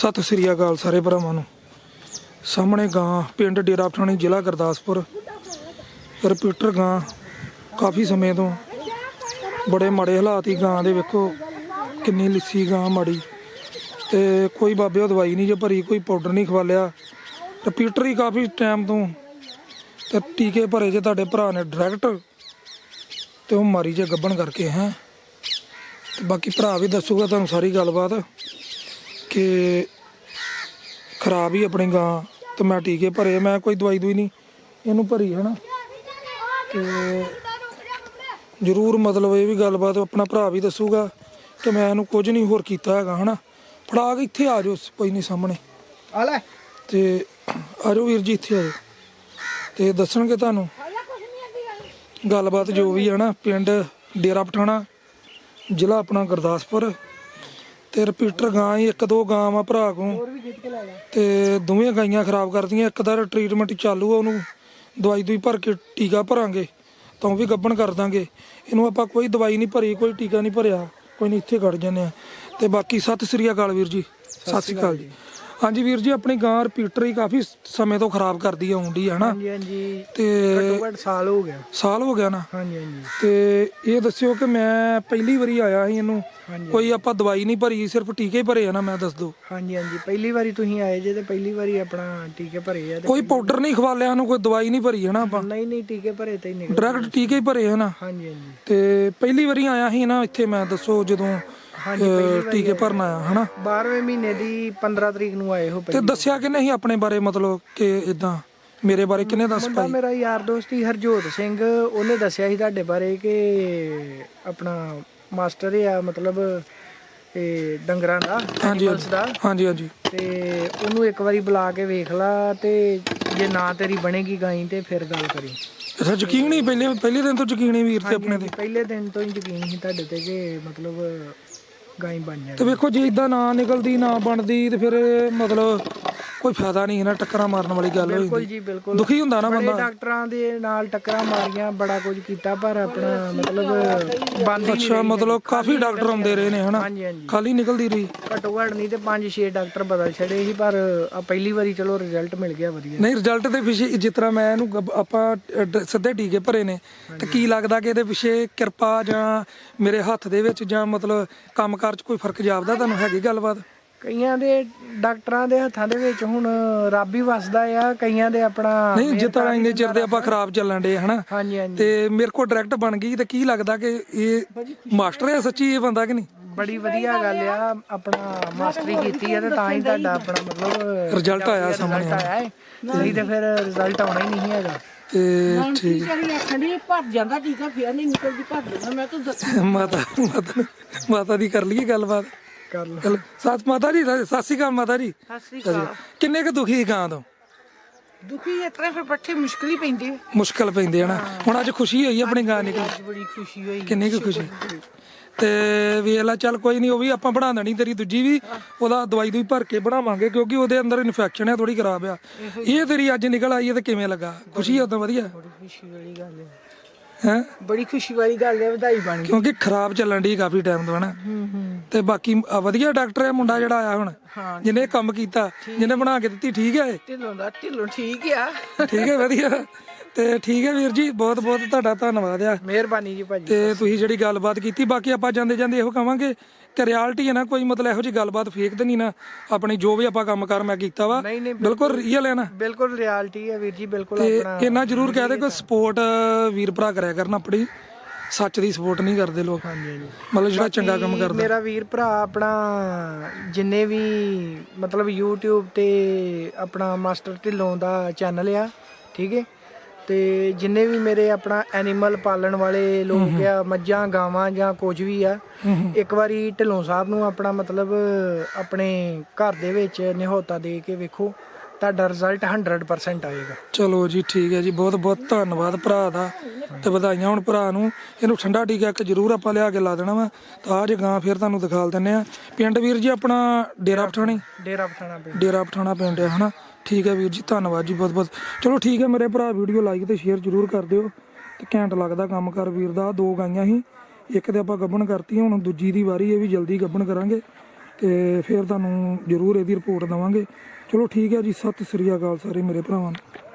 ਸਤਿ ਸ੍ਰੀ ਅਕਾਲ ਸਾਰੇ ਭਰਾਵਾਂ ਨੂੰ। ਸਾਹਮਣੇ ਗਾਂ ਪਿੰਡ ਡੇਰਾ ਪਠਾਣੀ ਜ਼ਿਲ੍ਹਾ ਗੁਰਦਾਸਪੁਰ। ਰਿਪੀਟਰ ਗਾਂ ਕਾਫੀ ਸਮੇਂ ਤੋਂ ਬੜੇ ਮਾੜੇ ਹਾਲਾਤ ਹੀ ਗਾਂ ਦੇ ਵੇਖੋ, ਕਿੰਨੀ ਲਿੱਸੀ ਗਾਂ ਮਾੜੀ। ਤੇ ਕੋਈ ਬਾਬੇ ਉਹ ਦਵਾਈ ਨਹੀਂ ਜੇ ਭਰੀ, ਕੋਈ ਪਾਊਡਰ ਨਹੀਂ ਖਵਾਲਿਆ। ਰਿਪੀਟਰ ਹੀ ਕਾਫੀ ਟਾਈਮ ਤੋਂ ਤੇ ਟੀਕੇ ਭਰੇ ਜੇ ਤੁਹਾਡੇ ਭਰਾ ਨੇ ਡਾਇਰੈਕਟ ਤੇ ਉਹ ਮਾਰੀ ਜੇ ਗੱਬਣ ਕਰਕੇ ਹੈ। ਤੇ ਬਾਕੀ ਭਰਾ ਵੀ ਦੱਸੂਗਾ ਤੁਹਾਨੂੰ ਸਾਰੀ ਗੱਲਬਾਤ। ਕਿ ਖਰਾਬ ਹੀ ਆਪਣੀ ਗਾਂ ਤੇ ਮੈਂ ਟੀਕੇ ਭਰੇ ਮੈਂ ਕੋਈ ਦਵਾਈ ਦੂਈ ਨਹੀਂ ਇਹਨੂੰ ਭਰੀ ਹੈ ਨਾ। ਤੇ ਜ਼ਰੂਰ ਮਤਲਬ ਇਹ ਵੀ ਗੱਲਬਾਤ ਆਪਣਾ ਭਰਾ ਵੀ ਦੱਸੂਗਾ ਕਿ ਮੈਂ ਇਹਨੂੰ ਕੁਝ ਨਹੀਂ ਹੋਰ ਕੀਤਾ ਹੈਗਾ ਹਨਾ। ਫੜਾ ਕੇ ਇੱਥੇ ਆ ਜਾਓ ਕੋਈ ਨਹੀਂ ਸਾਹਮਣੇ। ਆ ਲੈ। ਤੇ ਆ ਜਾਓ ਵੀਰ ਜੀ ਇੱਥੇ ਆ ਜਾਓ। ਤੇ ਦੱਸਣਗੇ ਤੁਹਾਨੂੰ ਗੱਲਬਾਤ ਜੋ ਵੀ ਹੈ ਨਾ ਪਿੰਡ ਡੇਰਾ ਪਠਾਣਾ ਜ਼ਿਲ੍ਹਾ ਆਪਣਾ ਗੁਰਦਾਸਪੁਰ। ਤੇ ਰਿਪੀਟਰ ਗਾਂ ਹੀ ਇੱਕ ਦੋ ਗਾਂ ਵਾ ਭਰਾ ਕੋ ਤੇ ਦੋਵੇਂ ਗਾਈਆਂ ਖਰਾਬ ਕਰਦੀਆਂ ਇੱਕ ਦਾ ਟ੍ਰੀਟਮੈਂਟ ਚਾਲੂ ਆ ਉਹਨੂੰ ਦਵਾਈ ਦੂਈ ਭਰ ਕੇ ਟੀਕਾ ਭਰਾਂਗੇ ਤਾਂ ਉਹ ਵੀ ਗੱਬਣ ਕਰ ਦਾਂਗੇ। ਇਹਨੂੰ ਆਪਾਂ ਕੋਈ ਦਵਾਈ ਨਹੀਂ ਭਰੀ ਕੋਈ ਟੀਕਾ ਨਹੀਂ ਭਰਿਆ ਕੋਈ ਨਹੀਂ ਇੱਥੇ ਖੜ ਜਾਂਦੇ ਆ। ਤੇ ਬਾਕੀ ਸਤਿ ਸ੍ਰੀ ਅਕਾਲ ਵੀਰ ਜੀ ਸਤਿ ਸ੍ਰੀ ਅਕਾਲ ਜੀ। ਹਾਂਜੀ ਵੀਰ ਜੀ ਆਪਣੀ ਗਾਂ ਰਿਪੀਟਰ ਹੀ ਕਾਫੀ ਸਮੇਂ ਤੋਂ ਖਰਾਬ ਕਰਦੀ ਆਉਂਦੀ ਹੈ ਹਨਾ ਹਾਂਜੀ ਹਾਂਜੀ। ਤੇ ਘੱਟੋ ਘੱਟ ਸਾਲ ਹੋ ਗਿਆ। ਸਾਲ ਹੋ ਗਿਆ ਨਾ? ਹਾਂਜੀ ਹਾਂਜੀ। ਤੇ ਇਹ ਦੱਸਿਓ ਕਿ ਮੈਂ ਪਹਿਲੀ ਵਾਰੀ ਆਇਆ ਸੀ ਇਹਨੂੰ। ਹਾਂਜੀ। ਕੋਈ ਆਪਾਂ ਦਵਾਈ ਨਹੀਂ ਭਰੀ ਸਿਰਫ ਟੀਕੇ ਹੀ ਭਰੇ ਆ ਨਾ ਮੈਂ ਦੱਸ ਦੋ। ਹਾਂਜੀ ਹਾਂਜੀ। ਪਹਿਲੀ ਵਾਰੀ ਤੁਸੀਂ ਆਏ ਜੇ ਤੇ ਪਹਿਲੀ ਵਾਰੀ ਆਪਣਾ ਟੀਕੇ ਭਰੇ ਆ ਤੇ ਕੋਈ ਪਾਊਡਰ ਨਹੀਂ ਖਵਾਲਿਆ ਨੂੰ ਕੋਈ ਦਵਾਈ ਨਹੀਂ ਭਰੀ ਹੈ ਨਾ ਆਪਾਂ? ਨਹੀਂ ਨਹੀਂ ਟੀਕੇ ਭਰੇ ਤੇ ਹੀ ਨਿਕਲ ਡਾਇਰੈਕਟ ਟੀਕੇ ਹੀ ਭਰੇ ਹਨ ਹਾਂਜੀ ਹਾਂਜੀ। ਤੇ ਪਹਿਲੀ ਵਾਰੀ ਆਇਆ ਸੀ ਨਾ ਇੱਥੇ ਮੈਂ ਦੱਸੋ ਜਦੋਂ ਹਾਂਜੀ ਅਹ, ਟੀਕੇ ਭਰਨ ਆਇਆ ਹਨਾ? 12ਵੇਂ ਮਹੀਨੇ ਦੀ 15 ਤਰੀਕ ਨੂੰ ਆਏ ਹੋ ਤੇ ਦੱਸਿਆ ਕਿ ਨਹੀਂ ਆਪਣੇ ਬਾਰੇ ਮਤਲਬ ਕਿ ਇਦਾਂ ਮੇਰੇ ਬਾਰੇ ਕਿਹਨੇ ਦੱਸ ਮੁੰਡਾ ਪਾਈ? ਮੇਰਾ ਯਾਰ ਦੋਸਤ ਹੀ ਹਰਜੋਤ ਸਿੰਘ ਉਹਨੇ ਦੱਸਿਆ ਸੀ ਤੁਹਾਡੇ ਬਾਰੇ ਕਿ ਆਪਣਾ ਮਾਸਟਰ ਆ ਮਤਲਬ ਇਹ ਡੰਗਰਾਂ ਦਾ ਹਾਂਜੀ animals ਦਾ। ਹਾਂਜੀ ਹਾਂਜੀ ਤੇ ਉਹਨੂੰ ਇੱਕ ਵਾਰੀ ਬੁਲਾ ਕੇ ਵੇਖ ਲਾ ਤੇ ਜੇ ਨਾ ਤੇਰੀ ਬਣੇਗੀ ਗਾਈ ਤੇ ਫਿਰ ਗੱਲ ਕਰੀ। ਅੱਛਾ ਯਕੀਨ ਹੀ ਪਹਿਲੇ ਪਹਿਲੇ ਦਿਨ ਤੋਂ ਯਕੀਨ ਹੀ ਵੀਰ ਤੇ ਆਪਣੇ ਤੇ। ਪਹਿਲੇ ਦਿਨ ਤੋਂ ਹੀ ਯਕੀਨ ਸੀ ਤੁਹਾਡੇ ਤੇ ਕਿ ਮਤਲਬ ਗਾਈ ਬਣ ਤੇ ਵੇਖੋ ਜੇ ਇਦਾਂ ਨਾ ਨਿਕਲਦੀ ਨਾ ਬਣਦੀ ਤੇ ਫਿਰ ਮਤਲਬ ਕੋਈ ਫਾਇਦਾ ਨਹੀਂ ਇਹਨਾਂ ਟੱਕਰਾਂ ਮਾਰਨ ਵਾਲੀ ਗੱਲ ਹੋਈ ਬਿਲਕੁਲ ਜੀ ਬਿਲਕੁਲ। ਦੁਖੀ ਹੁੰਦਾ ਨਾ ਬੜੇ ਬੰਦਾ। ਡਾਕਟਰਾਂ ਦੇ ਨਾਲ ਟੱਕਰਾਂ ਮਾਰੀਆਂ ਬੜਾ ਕੁਝ ਕੀਤਾ ਪਰ ਆਪਣਾ ਮਤਲਬ ਬੰਦ ਹੀ ਨਹੀਂ ਅੱਛਾ ਮਤਲਬ ਕਾਫੀ ਡਾਕਟਰ ਆਉਂਦੇ ਰਹੇ ਨੇ ਹਨਾ? ਹਾਂਜੀ ਹਾਂਜੀ। ਖਾਲੀ ਨਿਕਲਦੀ ਰਹੀ। ਘੱਟੋ ਘੱਟ ਨਹੀਂ ਤੇ 5-6 ਡਾਕਟਰ ਬਦਲ ਛੜੇ ਸੀ ਪਰ ਆ ਪਹਿਲੀ ਵਾਰੀ ਚਲੋ ਰਿਜ਼ਲਟ ਮਿਲ ਗਿਆ ਵਧੀਆ। ਨਹੀਂ ਰਿਜ਼ਲਟ ਦੇ ਪਿੱਛੇ ਜਿਸ ਤਰ੍ਹਾਂ ਮੈਂ ਇਹਨੂੰ ਆਪਾਂ ਅ, ਡ- ਸਿੱਧੇ ਟੀਕੇ ਭਰੇ ਨੇ ਤੇ ਕੀ ਲੱਗਦਾ ਕਿ ਇਹਦੇ ਪਿੱਛੇ ਕਿਰਪਾ ਜਾਂ ਮੇਰੇ ਹੱਥ ਦੇ ਵਿੱਚ ਜਾਂ ਮਤਲਬ ਕੰਮਕਾਰ 'ਚ ਕੋਈ ਫ਼ਰਕ ਜਾਪਦਾ? ਤੁਹਾਨੂੰ ਹੈਗੀ ਗੱਲਬਾਤ? ਕਈਆਂ ਦੇ ਡਾਕਟਰਾਂ ਦੇ ਹੱਥਾਂ ਦੇ ਵਿੱਚ ਹੁਣ ਰੱਬ ਹੀ ਵਸਦਾ ਆ ਕਈਆਂ ਦੇ ਆਪਣਾ ਨਹੀਂ ਤਰ੍ਹਾਂ ਇੰਨੇ ਚਿਰ ਦੇ ਆਪਾਂ ਖਰਾਬ ਚੱਲਣ ਦੇ ਹਨਾ? ਹਾਂਜੀ ਹਾਂਜੀ। ਤੇ ਮੇਰੇ ਕੋਲ ਡਾਇਰੈਕਟ ਬਣ ਗਈ ਤੇ ਕੀ ਲੱਗਦਾ ਕਿ ਇਹ ਮਾਸਟਰ ਹੈ ਸੱਚੀ ਇਹ ਬੰਦਾ ਕਿ ਨਹੀਂ? ਬੜੀ ਵਧੀਆ ਗੱਲ ਆ ਆਪਣਾ ਮਾਸਟਰੀ ਕੀਤੀ ਹੈ ਤੇ ਤਾਂ ਹੀ ਤੁਹਾਡਾ ਆਪਣਾ ਮਤਲਬ ਰਿਜ਼ਲਟ ਆਇਆ ਸਾਹਮਣੇ ਆਇਆ ਹੈ। ਨਹੀਂ ਤੇ ਫਿਰ ਰਿਜ਼ਲਟ ਆਉਣਾ ਹੀ ਨਹੀਂ ਹੈਗਾ। ਤੇ ਠੀਕ। ਕਰੀ ਆਖਣੀ ਭਰ ਜਾਂਦਾ ਟੀਕਾ ਫੇਰ ਨਹੀਂ ਨਿਕਲਦੀ ਭਰ ਦੇਣਾ ਮੈਂ ਤਾਂ ਮਾਤਾ ਮਾਤਾ ਮਾਤਾ ਦੀ ਕਰ ਲਈਏ ਗੱਲਬਾਤ। ਕਰ ਲਓ ਚਲੋ ਸਤਿ ਮਾਤਾ ਜੀ ਸਤਿ ਸਤਿ ਸ਼੍ਰੀ ਅਕਾਲ ਮਾਤਾ ਜੀ। ਸਤਿ ਸ੍ਰੀ ਅਕਾਲ। ਕਿੰਨੇ ਕੁ ਦੁਖੀ ਗਾਂ ਤੋਂ? ਦੁਖੀ ਇਸ ਤਰ੍ਹਾਂ ਫਿਰ ਪੱਠੇ ਮੁਸ਼ਕਲ ਹੀ ਪੈਂਦੇ ਮੁਸ਼ਕਲ ਪੈਂਦੇ ਹਨਾ ਹੁਣ ਅੱਜ ਖੁਸ਼ੀ ਹੋਈ ਆਪਣੀ ਗਾਂ ਨਿਕਲ। ਅੱਜ ਬੜੀ ਖੁਸ਼ੀ ਹੋਈ। ਕਿੰਨੀ ਕੁ ਖੁਸ਼ੀ। ਤੇ ਵੇਖ ਲੈ ਚੱਲ ਕੋਈ ਨਹੀਂ ਉਹ ਵੀ ਆਪਾਂ ਬਣਾ ਦੇਣੀ ਤੇਰੀ ਦੂਜੀ ਵੀ। ਉਹਦਾ ਦਵਾਈ ਦੂਈ ਭਰ ਕੇ ਬਣਾਵਾਂਗੇ ਕਿਉਂਕਿ ਉਹਦੇ ਅੰਦਰ ਇਨਫੈਕਸ਼ਨ ਹੈ ਥੋੜੀ ਖਰਾਬ ਆ। ਇਹ ਤੇਰੀ ਅੱਜ ਨਿਕਲ ਆਈ ਹੈ ਤੇ ਕਿਵੇਂ ਲੱਗਾ? ਖੁਸ਼ੀ ਆ ਉਦੋਂ ਵਧੀਆ। ਬੜੀ ਖੁਸ਼ੀ ਵਾਲੀ ਗੱਲ ਹੈ ਹੈ? ਬੜੀ ਖੁਸ਼ੀ ਵਾਲੀ ਗੱਲ ਹੈ ਵਧਾਈ ਬਣ ਗਈ। ਕਿਉਂਕਿ ਖਰਾਬ ਚੱਲਣ ਦੀ ਕਾਫੀ ਟਾਈਮ ਤੋਂ ਹਨਾ? ਹੂੰ ਹੂੰ। ਤੇ ਬਾਕੀ ਵਧੀਆ ਡਾਕਟਰ ਹੈ ਮੁੰਡਾ ਜਿਹੜਾ ਆਇਆ ਹੁਣ ਹਾਂ ਜਿਹਨੇ ਇਹ ਕੰਮ ਕੀਤਾ ਜਿਹਨੇ ਬਣਾ ਕੇ ਦਿੱਤੀ ਠੀਕ ਹੈ ਇਹ? ਢਿੱਲੋਂ ਦਾ ਢਿੱਲੋਂ ਠੀਕ ਆ। ਠੀਕ ਹੈ ਵਧੀਆ। ਤੇ ਠੀਕ ਹੈ ਵੀਰ ਜੀ ਬਹੁਤ ਬਹੁਤ ਤੁਹਾਡਾ ਧੰਨਵਾਦ ਆ। ਮਿਹਰਬਾਨੀ ਜੀ ਭਾਜੀ। ਤੇ ਤੁਸੀਂ ਜਿਹੜੀ ਗੱਲਬਾਤ ਕੀਤੀ ਬਾਕੀ ਆਪਾਂ ਜਾਂਦੇ ਜਾਂਦੇ ਇਹੋ ਕਵਾਂਗੇ ਕਿ ਰਿਐਲਿਟੀ ਹੈ ਨਾ ਕੋਈ ਮਤਲਬ ਇਹੋ ਜੀ ਗੱਲਬਾਤ ਫੇਕ ਤੇ ਨਹੀਂ ਨਾ। ਆਪਣੀ ਜੋ ਵੀ ਆਪਾਂ ਕੰਮ ਕਰ ਮੈਂ ਕੀਤਾ ਵਾ ਨਹੀਂ ਨਹੀਂ ਬਿਲਕੁਲ ਰੀਅਲ ਹੈ ਨਾ। ਬਿਲਕੁਲ ਰਿਐਲਿਟੀ ਹੈ ਵੀਰ ਜੀ ਬਿਲਕੁਲ ਤੇ ਆਪਣਾ ਇਹਨਾਂ ਜ਼ਰੂਰ ਕਹਿ ਦੇ ਕੋਈ ਸਪੋਰਟ ਵੀਰ ਭਰਾ ਕਰਿਆ ਕਰਨ ਆਪਣੀ। ਸੱਚ ਦੀ ਸਪੋਰਟ ਨਹੀਂ ਕਰਦੇ ਲੋਕ। ਹਾਂਜੀ ਹਾਂਜੀ। ਮਤਲਬ ਜਿਹੜਾ ਚੰਗਾ ਕੰਮ ਕਰਦਾ। ਮੇਰਾ ਵੀਰ ਭਰਾ ਆਪਣਾ ਜਿੰਨੇ ਵੀ ਮਤਲਬ YouTube ਤੇ ਆਪਣਾ ਮਾਸਟਰ ਢਿੱਲੋਂ ਦਾ ਚੈਨਲ ਆ ਠੀਕ ਹੈ? ਤੇ ਜਿੰਨੇ ਵੀ ਮੇਰੇ ਆਪਣਾ ਐਨੀਮਲ ਪਾਲਣ ਵਾਲੇ ਲੋਕ ਆ ਮੱਝਾਂ ਗਾਵਾਂ ਜਾਂ ਕੁਝ ਵੀ ਆ ਇੱਕ ਵਾਰੀ ਢਿੱਲੋਂ ਸਾਹਿਬ ਨੂੰ ਆਪਣਾ ਮਤਲਬ ਆਪਣੇ ਘਰ ਦੇ ਵਿੱਚ ਨਿਹੋਤਾ ਦੇ ਕੇ ਵੇਖੋ। ਤੁਹਾਡਾ ਰਿਜ਼ਲਟ 100% ਆਏਗਾ। ਚਲੋ ਜੀ ਠੀਕ ਹੈ ਜੀ। ਬਹੁਤ ਬਹੁਤ ਧੰਨਵਾਦ ਭਰਾ ਦਾ ਤੇ ਵਧਾਈਆਂ ਹੁਣ ਭਰਾ ਨੂੰ। ਇਹਨੂੰ ਠੰਡਾ ਟੀਕਾ ਇੱਕ ਜ਼ਰੂਰ ਆਪਾਂ ਲਿਆ ਕੇ ਲਾ ਦੇਣਾ ਵਾ। ਤਾਂ ਅੱਜ ਗਾਂ ਫਿਰ ਤੁਹਾਨੂੰ ਦਿਖਾਲ ਦਿੰਨੇ ਆ ਪਿੰਡ ਵੀਰ ਜੀ ਆਪਣਾ ਡੇਰਾ ਪਠਾਣੀ? ਡੇਰਾ ਪਠਾਣਾ ਪਿੰਡ। ਡੇਰਾ ਪਠਾਣਾ ਪਿੰਡ ਹੈ ਹਨਾ? ਠੀਕ ਹੈ ਵੀਰ ਜੀ ਧੰਨਵਾਦ ਜੀ ਬਹੁਤ ਬਹੁਤ। ਚਲੋ ਠੀਕ ਹੈ ਮੇਰੇ ਭਰਾ ਵੀਡੀਓ ਲਾਈਕ ਤੇ ਸ਼ੇਅਰ ਜ਼ਰੂਰ ਕਰ ਦਿਓ। ਤੇ ਘੈਂਟ ਲੱਗਦਾ ਕੰਮ ਕਰ ਵੀਰ ਦਾ। ਦੋ ਗਾਈਆਂ ਸੀ। ਇੱਕ ਤੇ ਆਪਾਂ ਗੱਬਣ ਕਰਤੀ ਹੁਣ ਦੂਜੀ ਦੀ ਵਾਰੀ ਇਹ ਵੀ ਜਲਦੀ ਗੱਬਣ ਕਰਾਂਗੇ। ਤੇ ਫਿਰ ਤੁਹਾਨੂੰ ਜ਼ਰੂਰ ਇਹਦੀ ਰਿਪੋਰਟ ਦਵਾਂਗੇ। ਚਲੋ ਠੀਕ ਹੈ ਜੀ ਸਤਿ ਸ੍ਰੀ ਅਕਾਲ ਸਾਰੇ ਮੇਰੇ ਭਰਾਵਾਂ ਨੂੰ।